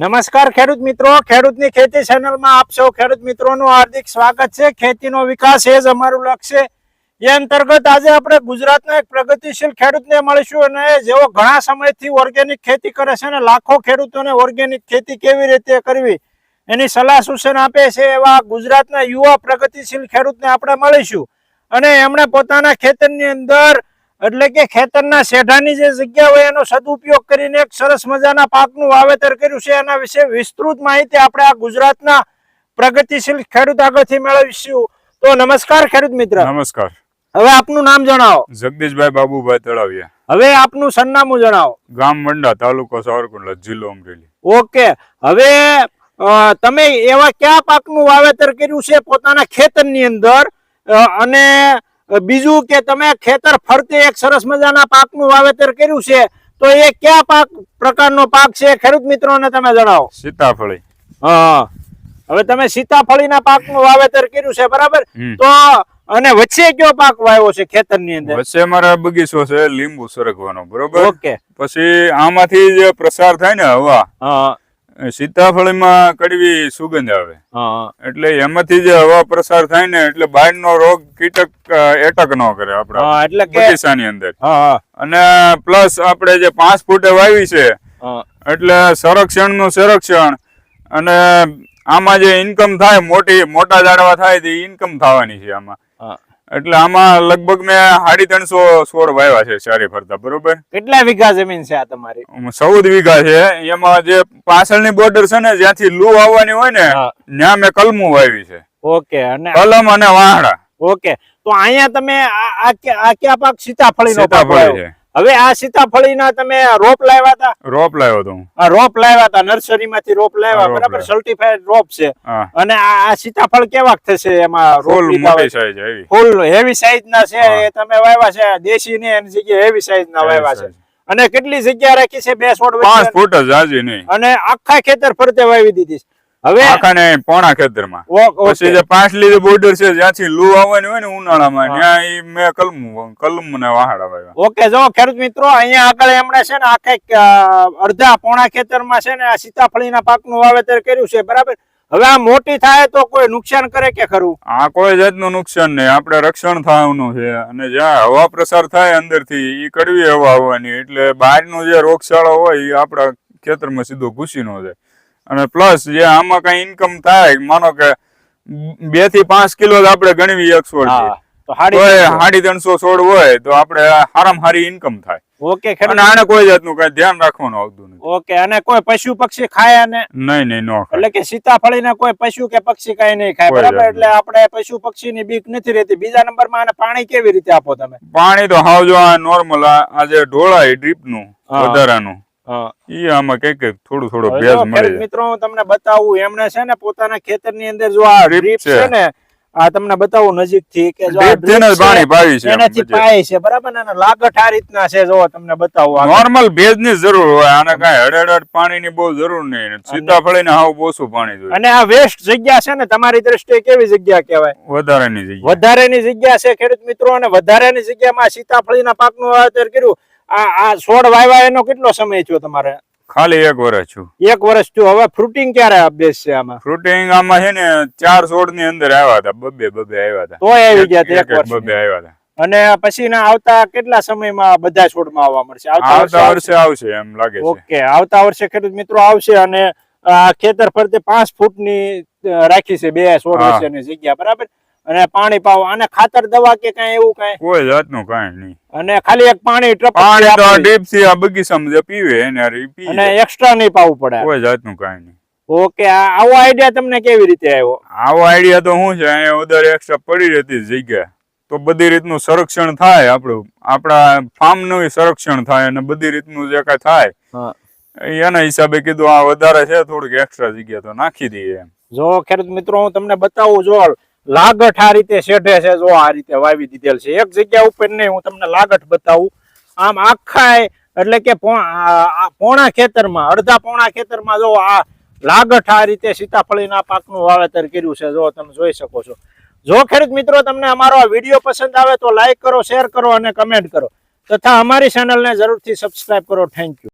નમસ્કાર ખેડૂત મિત્રો. ખેડૂતની ખેતી ચેનલમાં આપ સૌ ખેડૂત મિત્રોનું હાર્દિક સ્વાગત છે. ખેતીનો વિકાસ એ જ અમારું લક્ષ્ય એ અંતર્ગત આજે આપણે ગુજરાતના એક પ્રગતિશીલ ખેડૂતને મળીશું અને જેઓ ઘણા સમયથી ઓર્ગેનિક ખેતી કરે છે અને લાખો ખેડૂતોને ઓર્ગેનિક ખેતી કેવી રીતે કરવી એની સલાહ સૂચન આપે છે એવા ગુજરાતના યુવા પ્રગતિશીલ ખેડૂતને આપણે મળીશું. અને એમણે પોતાના ખેતરની અંદર એટલે કે ખેતરના શેઢાની જે જગ્યા હોય એનો સદુપયોગ કરીને એક સરસ મજાના પાકનું વાવેતર કર્યું છે. એના વિશે વિસ્તૃત માહિતી આપણે આ ગુજરાતના પ્રગતિશીલ ખેડૂત આગળથી મેળવીશું. તો નમસ્કાર ખેડૂત મિત્ર. નમસ્કાર. હવે આપનું નામ જણાવો. જગદીશભાઈ બાબુભાઈ તળાવિયા. હવે આપનું સરનામું જણાવો. ગામ મંડા તાલુકો સાવરકુંડલા જિલ્લો અમરેલી. ઓકે. હવે તમે એવા કયા પાકનું વાવેતર કર્યું છે? પોતાના ખેતરની અંદર અને બીજું કે તમે ખેતર ફરતે એક સરસ મજાના પાકનું વાવેતર કર્યું છે તો એ કયા પાક પ્રકારનો પાક છે ખેડૂત મિત્રોને તમે જણાવો. સીતાફળી. હા હવે તમે સીતાફળીના પાકનું વાવેતર કર્યું છે બરાબર? તો અને વચ્ચે કયો પાક વાવ્યો છે ખેતરની અંદર? વચ્ચે મારા બગીચો છે લીંબુ સરગવાનો બરોબર? ઓકે. પછી આમાંથી જે પ્રસાર થાય ને હવા. સીતાફળીમાં કડવી સુગંધ આવે. એટલે એમાંથી જે હવા પ્રસાર થાય ને એટલે બહારનો રોગ કીટક એટક ન કરે આપણા હા એટલે બગીચાની અંદર. હા અને પ્લસ આપણે જે પાંચ ફૂટે વાવી છે એટલે એટલે સંરક્ષણનું સંરક્ષણ અને આમાં જે ઇન્કમ થાય મોટી મોટા ઝાડવા થાય તે ઇન્કમ થવાની છે આમાં. એટલે આમાં લગભગ મેં સાડી ત્રણસો છોડ વાવ્યા છે ચારે ફરતા બરોબર? કેટલા વીઘા જમીન છે આ તમારી? ચૌદ વીઘા છે. એમાં જે પાછળની બોર્ડર છે ને જ્યાંથી લૂ આવવાની હોય ને ત્યાં મેં કલમું વાવી છે. ઓકે અને કલમ અને વાહડા. ઓકે તો અહીંયા તમે આ આ કયા પાક? સીતાફળીનો પાક સીતાફળી છે. હવે આ સીતાફળીના તમે રોપ લાવ્યા હતા? રોપ લાવ્યો હતો આ રોપ લાવ્યા હતા નર્સરીમાંથી રોપ લાવ્યા બરાબર સર્ટિફાઈડ રોપ છે. અને આ સીતાફળ કેવા થશે એમાં ફૂલ મોટી સાઈઝ આવી ફૂલ હેવી સાઈઝ ના છે એ તમે વાવ્યા છે દેશી ને એની જગ્યાએ હેવી સાઈઝ ના વાવ્યા છે. અને કેટલી જગ્યા રાખી છે બે સોડ પાંચ ફૂટ જ હાજી નહીં. અને આખા ખેતર ફરતે વાવી દીધી છે. હવે આખાને પોણા ખેતરમાં. પછી જે પાંચ જે બોર્ડર છે જ્યાંથી લૂ આવવાની હોય ને ઉનાળામાં ત્યાં એ મેં કલમ કલમ ને વાહડ આવ્યા. ઓકે જો ખેડૂત મિત્રો અહીંયા આગળ એમણે છે ને આખે અડધા પોણા ખેતરમાં છે ને આ સીતાફળીના પાકનું વાવેતર કર્યું છે બરાબર? હવે આ મોટી થાય તો કોઈ નુકસાન કરે કે ખરું? આ કોઈ જાતનું નુકસાન નહીં. આપણે રક્ષણ થવાનું છે અને જ્યાં હવા પ્રસાર થાય અંદરથી એ કડવી હવા આવવાની. એટલે બહારનો જે રોગચાળો હોય એ આપણા ખેતરમાં સીધો ઘૂસી ન જાય. અને પ્લસ જે આમાં કઈ ઇન્કમ થાય માનો કે બેથી પાંચ કિલો જ આપણે ગણવી એક છોડ. સાડી ત્રણસો. છોડ હોય તો આપણે હારામ હારી ઇન્કમ થાય. ઓકે ખેડૂત આને કોઈ જાતનું કઈ ધ્યાન રાખવાનું આવતું નથી. ઓકે અને કોઈ પશુ પક્ષી ખાય અને નહીં નહીં નો એટલે કે સીતાફળીને કોઈ પશુ કે પક્ષી કઈ નહીં ખાય બરાબર? એટલે આપણે પશુ પક્ષીની બીક નથી રહેતી. બીજા નંબરમાં આને પાણી કેવી રીતે આપો તમે? પાણી તો હાવ જો આ નોર્મલ આ જે ઢોળાય ડ્રીપનું વધારાનું. ઈ આમાં કંઈક થોડું થોડું ભેજ મળે. મિત્રો હું તમને બતાવું એમને છે ને પોતાના ખેતરની અંદર જો આ ડ્રીપ છે. છે ને આ તમને બતાવું નજીકથી કે જો આ ડ્રીપથી drip જ પાણી પાવી છે એનાથી પાય છે બરાબર ને? અને આ રીતના છે જો તમને બતાવું નોર્મલ ભેજની જરૂર હોય આને કઈ હડહડ પાણી ની બહુ જરૂર નહીં સીતાફળી ને હાવ ઓછું પાણી જોઈએ. અને આ વેસ્ટ જગ્યા છે ને તમારી દ્રષ્ટિએ કેવી જગ્યા કહેવાય? વધારાની જગ્યા. વધારાની જગ્યા છે ખેડૂત મિત્રો અને વધારેની જગ્યામાં સીતાફળીના પાકનું વાવેતર કર્યું. આ આ છોડ વાવ્યા એનો કેટલો સમય થયો તમારે? ખાલી એક વર્ષ છું એક વર્ષ થયું. હવે ફ્રૂટિંગ ક્યારે બેસશે આમાં? ફ્રૂટિંગ આમાં છે ને ચાર છોડની અંદર આવ્યા હતા. બબે બબે આવ્યા હતા. તો આવી ગયા એક- બબે આવ્યા હતા. અને પછી ના આવતા કેટલા સમયમાં બધા છોડમાં આવવા મળશે? આવતા વર્ષે આવશે? એમ લાગે છે. ઓકે. આવતા વર્ષે ખેડૂત મિત્રો આવશે અને આ ખેતર ફરતે પાંચ ફૂટની ની રાખી છે બે છોડ વર્ષે જગ્યા. બરાબર? અને પાણી પાવો. અને ખાતર દવા કે કઈ એવું કઈ? કોઈ જાતનું કઈ નહીં. અને ખાલી એક પાણી પાણી તો ડીપથી આ બગીચામાં જે પીવે એને હારે અને એક્સ્ટ્રા નહીં પાવું પડે કોઈ જાતનું કઈ નહીં. ઓકે આવો આઈડિયા તમને કેવી રીતે આવ્યો? આવો આઈડિયા તો શું છે અહીંયા ઉધાર એક્સ્ટ્રા પડી રહેતી જગ્યા તો બધી રીતનું સંરક્ષણ થાય આપણું. આપણા ફાર્મનું સંરક્ષણ થાય અને બધી રીતનું જે કઈ થાય. એના હિસાબે કીધું આ વધારે છે થોડીક એક્સ્ટ્રા જગ્યા તો નાખી દઈએ જો ખેડૂત મિત્રો હું તમને બતાવું જો લાગઠ આ રીતે શેઢે છે, જો આ રીતે વાવી દીધેલ છે. એક જગ્યા ઉપર નહીં, હું તમને લાગઠ બતાવું. આમ આખા એટલે કે પોણા ખેતરમાં, અડધા પોણા ખેતરમાં જો આ લાગઠ આ રીતે સીતાફળીના પાકનું વાવેતર કર્યું છે, જો તમે જોઈ શકો છો. જો ખેડૂત મિત્રો તમને અમારો આ વીડિયો પસંદ આવે તો લાઈક કરો, શેર કરો અને કમેન્ટ કરો. તથા અમારી ચેનલને જરૂરથી સબસ્ક્રાઈબ કરો. Thank you